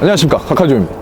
안녕하십니까. 카카조입니다.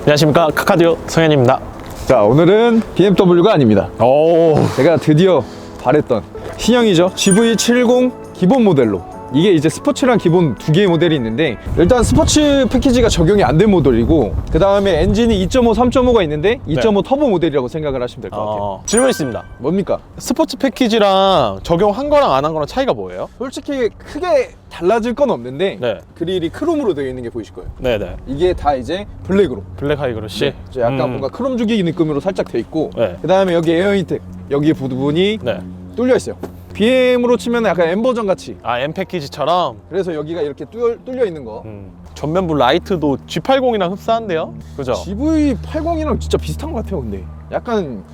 안녕하십니까. 카카디오 성현입니다. 자 오늘은 BMW가 아닙니다. 오. 제가 드디어 바랬던 신형이죠. GV70 기본 모델로 이게 이제 스포츠랑 기본 두 개의 모델이 있는데 일단 스포츠 패키지가 적용이 안 된 모델이고 그 다음에 엔진이 2.5, 3.5가 있는데 2.5 터보 모델이라고 생각을 하시면 될 것 같아요 어, 질문 있습니다 뭡니까? 스포츠 패키지랑 적용한 거랑 안 한 거랑 차이가 뭐예요? 솔직히 크게 달라질 건 없는데 네. 그릴이 크롬으로 되어 있는 게 보이실 거예요 네네 이게 다 이제 블랙으로 블랙 하이그로시 이제 약간 음. 뭔가 크롬 주기 느낌으로 살짝 돼 있고 네. 그 다음에 여기 에어 인텍 여기 부분이 네. 뚫려 있어요 BM으로 치면 약간 M 버전 같이. 아 M 패키지처럼? 그래서 여기가 이렇게 뚫려, 뚫려 있는 거. 음. 전면부 라이트도 G80이랑 흡사한데요? 그죠? GV80이랑 진짜 비슷한 것 같아요 근데. 약간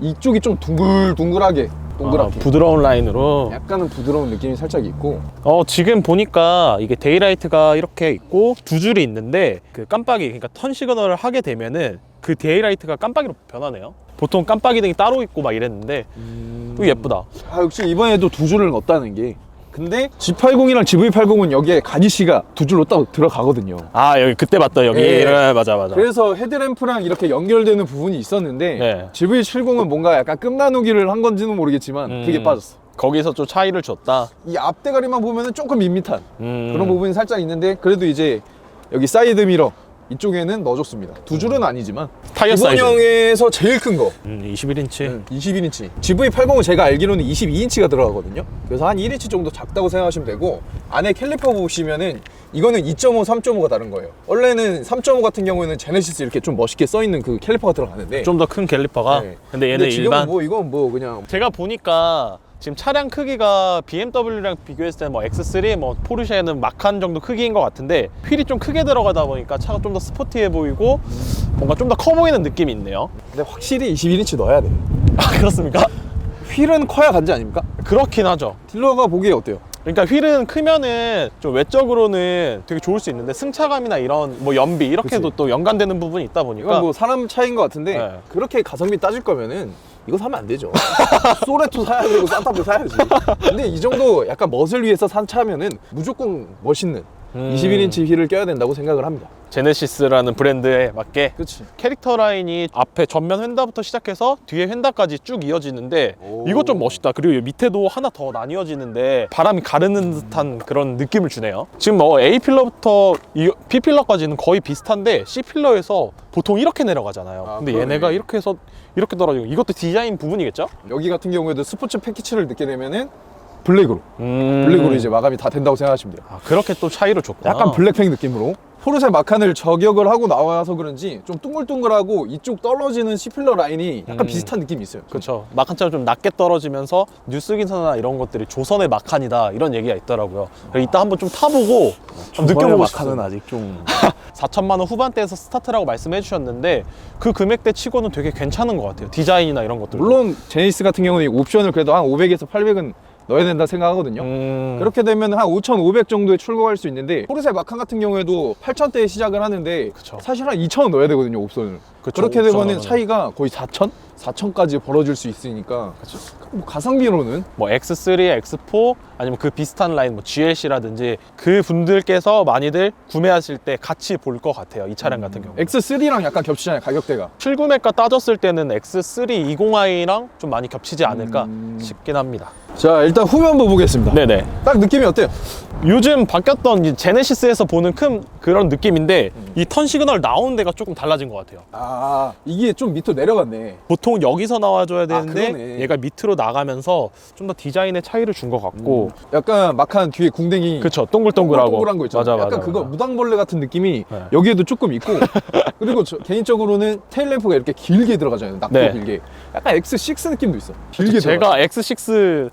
이쪽이 좀 둥글둥글하게 동그랗게. 아, 부드러운 라인으로? 약간은 부드러운 느낌이 살짝 있고. 어 지금 보니까 이게 데이라이트가 이렇게 있고 두 줄이 있는데 그 깜빡이 그러니까 턴 시그널을 하게 되면은 그 데이라이트가 깜빡이로 변하네요. 보통 깜빡이 등이 따로 있고 막 이랬는데 또 예쁘다. 아 역시 이번에도 두 줄을 넣었다는 게. 근데 G80이랑 GV80은 여기에 가니쉬가 두 줄로 딱 들어가거든요. 아 여기 그때 봤다 여기. 예. 네, 맞아 맞아. 그래서 헤드램프랑 이렇게 연결되는 부분이 있었는데 네. GV70은 뭔가 약간 끝나누기를 한 건지는 모르겠지만 음. 그게 빠졌어. 거기서 좀 차이를 줬다? 이 앞대가리만 보면은 조금 밋밋한 음. 그런 부분이 살짝 있는데 그래도 이제 여기 사이드 미러 이쪽에는 넣어줬습니다. 두 줄은 아니지만 타이어 사이즈. 형에서 제일 큰 거. 음, 21인치. 21인치. GV80은 제가 알기로는 22인치가 들어가거든요. 그래서 한 1인치 정도 작다고 생각하시면 되고 안에 캘리퍼 보시면은 이거는 2.5, 3.5가 다른 거예요. 원래는 3.5 같은 경우에는 제네시스 이렇게 좀 멋있게 써 있는 그 캘리퍼가 들어가는데. 좀 더큰 갤리퍼가? 네. 근데 얘는 지금은 일반 뭐 이건 뭐 그냥 제가 보니까 지금 차량 크기가 BMW랑 비교했을 때뭐 X3, 뭐 포르쉐는 마칸 정도 크기인 것 같은데 휠이 좀 크게 들어가다 보니까 차가 좀 더 스포티해 보이고 뭔가 좀 더 커 보이는 느낌이 있네요. 근데 확실히 21인치 넣어야 돼 아 그렇습니까? 휠은 커야 간지 아닙니까? 그렇긴 하죠. 딜러가 보기에 어때요? 그러니까 휠은 크면은 좀 외적으로는 되게 좋을 수 있는데 승차감이나 이런 뭐 연비 이렇게도 그치. 또 연관되는 부분이 있다 보니까 이건 뭐 사람 차이인 것 같은데 네. 그렇게 가성비 따질 거면은 이거 사면 안 되죠. 소레토 사야 되고 산타페 사야지. 근데 이 정도 약간 멋을 위해서 산 차면은 무조건 멋있는 음. 21인치 휠을 껴야 된다고 생각을 합니다. 제네시스라는 브랜드에 맞게 그렇지. 캐릭터 라인이 앞에 전면 휀다부터 시작해서 뒤에 휀다까지 쭉 이어지는데 오. 이거 좀 멋있다. 그리고 이 밑에도 하나 더 나뉘어지는데 바람이 가르는 듯한 그런 느낌을 주네요. 지금 뭐 A 필러부터 이 B 필러까지는 거의 비슷한데 C 필러에서 보통 이렇게 내려가잖아요. 아, 근데 그러네. 얘네가 이렇게 해서 이렇게 떨어지고 이것도 디자인 부분이겠죠? 여기 같은 경우에도 스포츠 패키지를 넣게 되면은 블랙으로 음. 블랙으로 이제 마감이 다 된다고 생각하시면 돼요. 아, 그렇게 또 차이를 줬구나. 약간 블랙팩 느낌으로 포르쉐 마칸을 저격을 하고 나와서 그런지 좀 둥글둥글하고 이쪽 떨어지는 C필러 라인이 약간 음. 비슷한 느낌이 있어요. 그렇죠. 마칸처럼 좀 낮게 떨어지면서 뉴스 기사나 이런 것들이 조선의 마칸이다 이런 얘기가 있더라고요. 그래서 이따 한번 좀 타보고 좀 느껴보고 싶어요. 마칸은 아직 좀 4천만 원 후반대에서 스타트라고 말씀해 주셨는데 그 금액대 치고는 되게 괜찮은 것 같아요. 디자인이나 이런 것들. 물론 제니스 같은 경우는 이 옵션을 그래도 한 500에서 800은 넣어야 된다 생각하거든요. 음... 그렇게 되면 한 5,500 정도에 출고할 수 있는데 포르쉐 마칸 같은 경우에도 8,000대에 시작을 하는데 그쵸. 사실 한 2,000원 넣어야 되거든요 옵션을. 그쵸, 그렇게 되면. 차이가 거의 4,000? 4,000까지 벌어질 수 있으니까 뭐 가성비로는 뭐 X3, X4 아니면 그 비슷한 라인 뭐 GLC라든지 그 분들께서 많이들 구매하실 때 같이 볼 것 같아요. 이 차량 같은 경우. X3랑 약간 겹치잖아요 가격대가. 실구매가 따졌을 때는 X3 20i랑 좀 많이 겹치지 않을까 음. 싶긴 합니다. 자 일단 후면부 보겠습니다. 네네. 딱 느낌이 어때요? 요즘 바뀌었던 이 제네시스에서 보는 큰 그런 느낌인데 이 턴 시그널 나오는 데가 조금 달라진 것 같아요. 아 이게 좀 밑으로 내려갔네. 보통 여기서 나와줘야 아, 되는데 그러네. 얘가 밑으로 나가면서 좀 더 디자인의 차이를 준 것 같고 약간 마칸 뒤에 궁뎅이 그쵸 동글동글하고 동글동글한 거 있잖아요. 맞아, 약간 맞아, 그거 맞아. 무당벌레 같은 느낌이 네. 여기에도 조금 있고 그리고 저 개인적으로는 테일 램프가 이렇게 길게 들어가잖아요. 낙도 네. 길게. 약간 X6 느낌도 있어. 길게. 제가 X6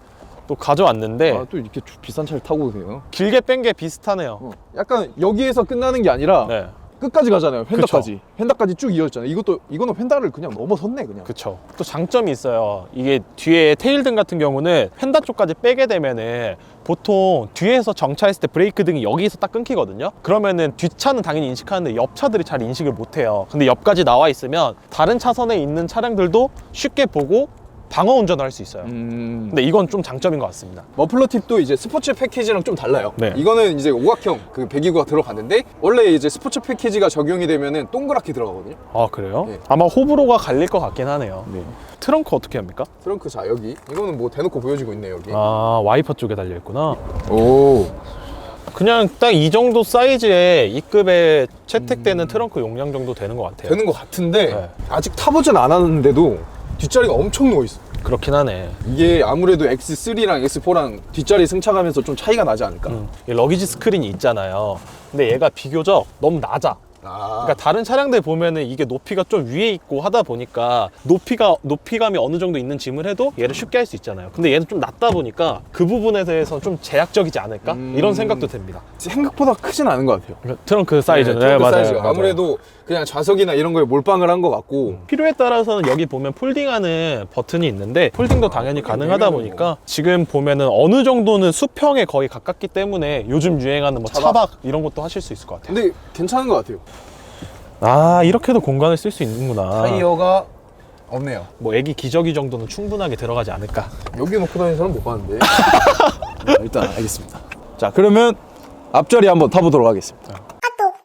또 가져왔는데 아, 또 이렇게 주- 비싼 차를 타고 오세요. 길게 뺀 게 비슷하네요. 어. 약간 여기에서 끝나는 게 아니라 네, 끝까지 가잖아요. 휀다까지. 휀다까지 쭉 이어졌잖아요. 이것도 이거는 휀다를 그냥 넘어섰네 그냥. 그쵸. 또 장점이 있어요. 이게 뒤에 테일등 같은 경우는 펜다 쪽까지 빼게 되면은 보통 뒤에서 정차했을 때 브레이크 등이 여기서 딱 끊기거든요. 그러면은 뒷차는 당연히 인식하는데 옆 차들이 잘 인식을 못 해요. 근데 옆까지 나와 있으면 다른 차선에 있는 차량들도 쉽게 보고 방어 운전을 할 수 있어요. 음. 근데 이건 좀 장점인 것 같습니다. 머플러 팁도 이제 스포츠 패키지랑 좀 달라요. 네. 이거는 이제 오각형 그 배기구가 들어갔는데 원래 이제 스포츠 패키지가 적용이 되면은 동그랗게 들어가거든요. 아 그래요? 네. 아마 호불호가 갈릴 것 같긴 하네요. 네. 트렁크 어떻게 합니까? 트렁크 자 여기 이거는 뭐 대놓고 보여지고 있네 여기. 아 와이퍼 쪽에 달려 있구나. 오. 그냥 딱 이 정도 사이즈의 E급에 채택되는 트렁크 용량 정도 되는 것 같아요. 되는 것 같은데 네. 아직 타보진 않았는데도 뒷자리가 엄청 누워 있어. 그렇긴 하네. 이게 아무래도 X3랑 X4랑 뒷자리 승차감에서 좀 차이가 나지 않을까. 음, 이 러기지 스크린이 있잖아요. 근데 얘가 비교적 너무 낮아. 아. 그러니까 다른 차량들 보면은 이게 높이가 좀 위에 있고 하다 보니까 높이가 높이감이 어느 정도 있는 짐을 해도 얘를 쉽게 할 수 있잖아요. 근데 얘는 좀 낮다 보니까 그 부분에 대해서 좀 제약적이지 않을까 음. 이런 생각도 듭니다. 생각보다 크진 않은 것 같아요. 트렁크 사이즈는 네, 트렁크 맞아요, 사이즈가. 아무래도 그냥 좌석이나 이런 거에 몰빵을 한 것 같고 필요에 따라서는 여기 보면 폴딩하는 버튼이 있는데 폴딩도 당연히 가능하다 보니까 지금 보면은 어느 정도는 수평에 거의 가깝기 때문에 요즘 유행하는 뭐. 차박 이런 것도 하실 수 있을 것 같아요. 근데 괜찮은 것 같아요. 아 이렇게도 공간을 쓸 수 있는구나. 타이어가 없네요. 뭐 애기 기저귀 정도는 충분하게 들어가지 않을까. 여기 놓고 다니는 사람 못 봤는데. 네, 일단 알겠습니다. 자 그러면 앞자리 한번 타보도록 하겠습니다.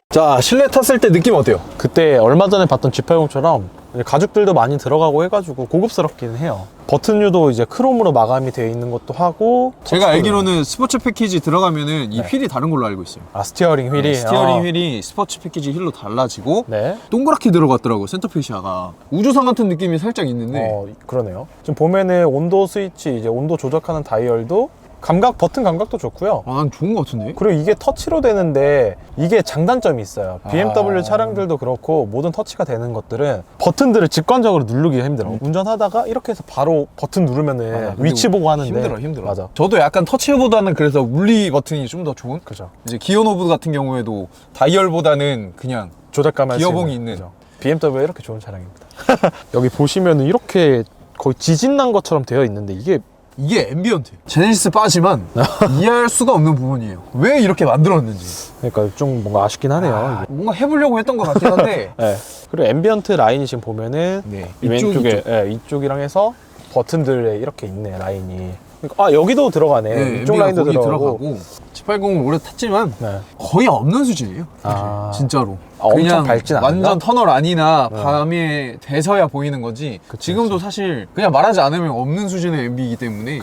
자 실내 탔을 때 느낌 어때요? 그때 얼마 전에 봤던 G80처럼 가죽들도 많이 들어가고 해가지고 고급스럽기는 해요. 버튼류도 이제 크롬으로 마감이 되어 있는 것도 하고 제가 알기로는 스포츠 패키지 들어가면은 이 네. 휠이 다른 걸로 알고 있어요. 아 스티어링 휠이 스티어링 아, 휠이 스포츠 패키지 휠로 달라지고 네. 동그랗게 들어갔더라고요 센터페시아가 우주선 같은 느낌이 살짝 있는데 어 그러네요. 지금 보면은 온도 스위치 이제 온도 조작하는 다이얼도 감각 버튼 감각도 좋고요. 아, 난 좋은 것 같은데 그리고 이게 터치로 되는데 이게 장단점이 있어요. BMW 아. 차량들도 그렇고 모든 터치가 되는 것들은 버튼들을 직관적으로 누르기가 힘들어. 운전하다가 이렇게 해서 바로 버튼 누르면은 음. 아, 근데 위치 보고 하는데 힘들어 힘들어 맞아. 저도 약간 터치보다는 그래서 물리 버튼이 좀 더 좋은 그죠. 이제 기어 노브 같은 경우에도 다이얼보다는 그냥 조작감 할수 기어봉이 있는, 있는. 그죠. BMW 이렇게 좋은 차량입니다. 여기 보시면은 이렇게 거의 지진 난 것처럼 되어 있는데 이게 이게 앰비언트 제네시스 바지만 이해할 수가 없는 부분이에요 왜 이렇게 만들었는지 그러니까 좀 뭔가 아쉽긴 하네요. 아, 이게. 뭔가 해보려고 했던 것 같긴 한데 네. 그리고 앰비언트 라인이 지금 보면은 네이 왼쪽에 예, 이쪽이랑 해서 버튼들에 이렇게 있네 라인이. 그러니까 아 여기도 들어가네. 네, 이쪽 라인도 거기 들어가고. G80을 오래 탔지만 네. 거의 없는 수준이에요 사실. 아. 진짜로 아, 엄청 밝진 않나? 완전 터널 아니나 네. 밤에 돼서야 보이는 거지 그치, 지금도 사실 그냥 말하지 않으면 없는 수준의 MB이기 때문에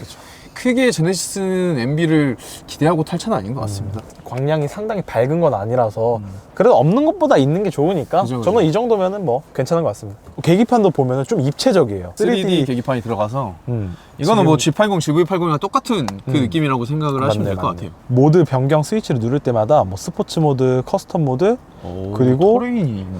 크게 제네시스는 MB를 기대하고 탈 차는 아닌 것 같습니다 광량이 상당히 밝은 건 아니라서 그래도 없는 것보다 있는 게 좋으니까 그죠, 그죠. 저는 이 정도면은 뭐 괜찮은 것 같습니다. 계기판도 보면은 좀 입체적이에요. 3D, 계기판이 들어가서 음. 이거는 뭐 지금 G80, GV80이랑 똑같은 그 음. 느낌이라고 생각을 하시면 맞네, 될 것 맞네. 같아요 모드 변경 스위치를 누를 때마다 뭐 스포츠 모드, 커스텀 모드, 그리고 토레인이 있네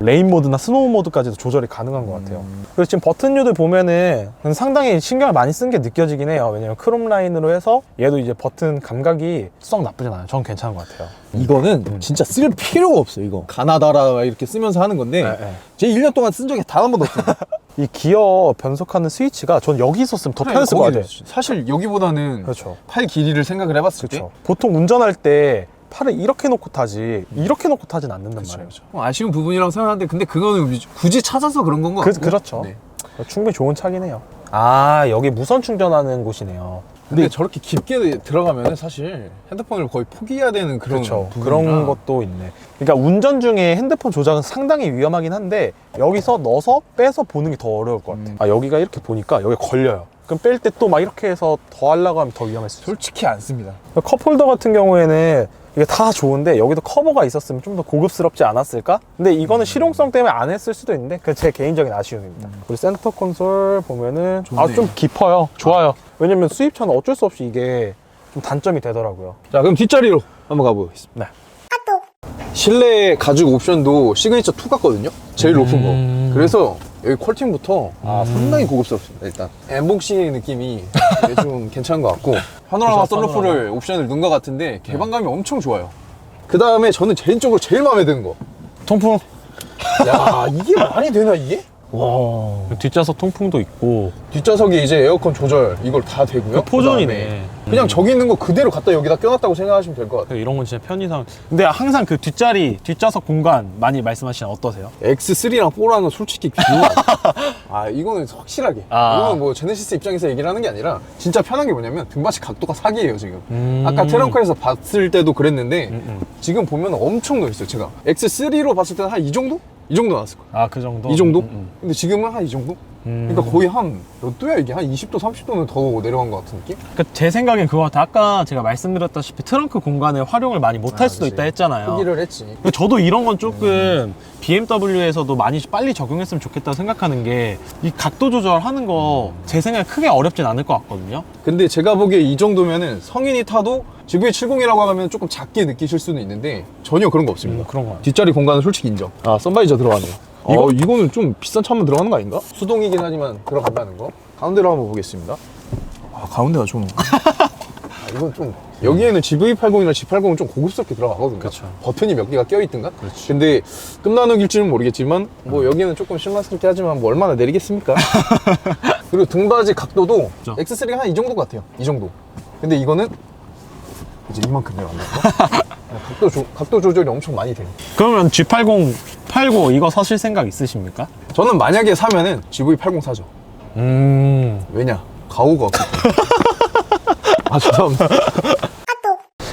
레인 모드나 스노우 모드까지도 조절이 가능한 것 같아요. 음. 그래서 지금 버튼류들 보면은 상당히 신경을 많이 쓴 게 느껴지긴 해요. 왜냐면 크롬 라인으로 해서 얘도 이제 버튼 감각이 썩 나쁘진 않아요. 전 괜찮은 것 같아요. 이거는 음. 진짜 쓸 필요가 없어요 이거 가나다라 이렇게 쓰면서 하는 건데 네, 네. 제 1년 동안 쓴 적이 단 한 번도 없어요 이 기어 변속하는 스위치가 전 여기 있었으면 더 편했을 것 같아요. 사실 여기보다는 그렇죠. 팔 길이를 생각을 해봤을 때 그렇죠. 보통 운전할 때 팔을 이렇게 놓고 타지 이렇게 놓고 타진 않는단 말이에요. 어, 아쉬운 부분이라고 생각하는데 근데 그거는 굳이 찾아서 그런 건가 그, 그렇죠. 네. 충분히 좋은 차긴 해요. 아 여기 무선 충전하는 곳이네요. 근데 저렇게 깊게 들어가면 사실 핸드폰을 거의 포기해야 되는 그런 그렇죠. 그런 것도 있네. 그러니까 운전 중에 핸드폰 조작은 상당히 위험하긴 한데 여기서 넣어서 빼서 보는 게 더 어려울 것 같아. 음. 아 여기가 이렇게 보니까 여기 걸려요. 그럼 뺄 때 또 막 이렇게 해서 더 하려고 하면 더 위험할 수 있어요. 솔직히 안 씁니다 컵홀더 같은 경우에는 이게 다 좋은데 여기도 커버가 있었으면 좀 더 고급스럽지 않았을까? 근데 이거는 실용성 때문에 안 했을 수도 있는데 그게 제 개인적인 아쉬움입니다. 그리고 센터 콘솔 보면은 아. 좀 깊어요. 좋아요. 왜냐면 수입차는 어쩔 수 없이 이게 좀 단점이 되더라고요. 자 그럼 뒷자리로 한번 가보겠습니다 네. 실내 가죽 옵션도 시그니처 2 같거든요 제일 높은 음. 거 그래서 여기 컬팅부터 아, 음. 상당히 고급스럽습니다 일단 엠봉씨 느낌이 좀 괜찮은 것 같고 파노라마 그죠, 썬루프를 옵션을 넣은 것 같은데 개방감이 엄청 좋아요 그 다음에 저는 개인적으로 제일 마음에 드는 거 통풍. 야 이게 말이 되나 이게? 와. 뒷좌석 통풍도 있고. 뒷좌석에 이제 에어컨 조절 이걸 다 되고요 그 포존이네. 그다음에 그냥 저기 있는 거 그대로 갖다 여기다 껴놨다고 생각하시면 될 것 같아요. 이런 건 진짜 편의상. 근데 항상 그 뒷자리, 뒷좌석 공간 많이 말씀하시면 어떠세요? X3랑 4랑은 솔직히 비교가 아 이거는 확실하게 아. 이거는 뭐 제네시스 입장에서 얘기를 하는 게 아니라 진짜 편한 게 뭐냐면 등받이 각도가 사기예요 지금 음. 아까 트렁크에서 봤을 때도 그랬는데 음, 음. 지금 보면 엄청 넓있어요 제가 X3로 봤을 때는 한 이 정도? 이 정도 나왔을 거예요 아, 그 정도? 이 정도? 음, 음. 근데 지금은 한 이 정도? 음. 그러니까 거의 한 몇 도야 이게? 한 20도 30도는 더 내려간 것 같은 느낌? 그러니까 제 생각엔 그거 같아. 아까 제가 말씀드렸다시피 트렁크 공간을 활용을 많이 못할 아, 수도 그치. 있다 했잖아요. 포기를 했지 근데 저도 이런 건 조금 BMW에서도 많이 빨리 적용했으면 좋겠다고 생각하는 게 이 각도 조절하는 거 제 생각에 크게 어렵진 않을 것 같거든요. 근데 제가 보기에 이 정도면은 성인이 타도 GV70이라고 하면 조금 작게 느끼실 수는 있는데 전혀 그런 거 없습니다 음, 그런 거. 뒷자리 공간은 솔직히 인정. 아, 썬바이저 들어가네요. 이거- 이거? 이거는 좀 비싼 차만 들어가는 거 아닌가? 수동이긴 하지만 들어간다는 거. 가운데로 한번 보겠습니다. 아, 가운데가 좀. 아, 이건 좀. 여기에는 GV80이나 G80은 좀 고급스럽게 들어가거든요. 그쵸. 버튼이 몇 개가 껴있든가? 근데 끝나는길지는 모르겠지만, 뭐 여기는 조금 실망스럽게 하지만 뭐 얼마나 내리겠습니까? 그리고 등받이 각도도 그쵸. X3가 한 이 정도 같아요. 이 정도. 근데 이거는 이제 이만큼 내려간다. 각도, 조, 각도 조절이 엄청 많이 돼요. 그러면 G80 팔고 이거 사실 생각 있으십니까? 저는 만약에 사면은 GV80 사죠. 음. 왜냐? 가오가 없기 때문에. 아, 죄송합니다.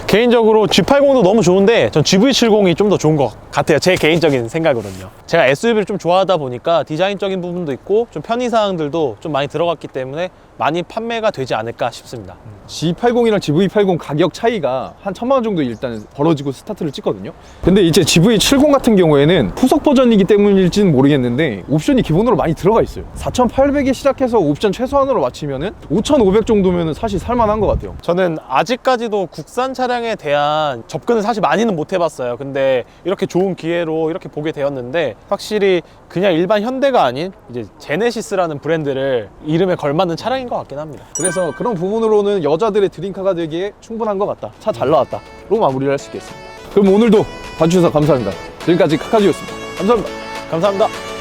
개인적으로 G80도 너무 좋은데 전 GV70이 좀 더 좋은 것 같아요. 제 개인적인 생각으로는요. 제가 SUV를 좀 좋아하다 보니까 디자인적인 부분도 있고 좀 편의사항들도 좀 많이 들어갔기 때문에 많이 판매가 되지 않을까 싶습니다. G80이랑 GV80 가격 차이가 한 천만 원 정도 일단 벌어지고 스타트를 찍거든요. 근데 이제 GV70 같은 경우에는 후속 버전이기 때문일지는 모르겠는데 옵션이 기본으로 많이 들어가 있어요. 4,800에 시작해서 옵션 최소한으로 맞추면은 5,500 정도면은 사실 살만한 것 같아요. 저는 아직까지도 국산 차량에 대한 접근을 사실 많이는 못 해봤어요. 근데 이렇게 좋은 기회로 이렇게 보게 되었는데 확실히 그냥 일반 현대가 아닌 이제 제네시스라는 브랜드를 이름에 걸맞는 차량인 것 같긴 합니다. 그래서 그런 부분으로는 여자들의 드림카가 되기에 충분한 것 같다. 차 잘 나왔다. 로 마무리를 할 수 있겠습니다. 그럼 오늘도 봐주셔서 감사합니다. 지금까지 카카디였습니다. 감사합니다. 감사합니다.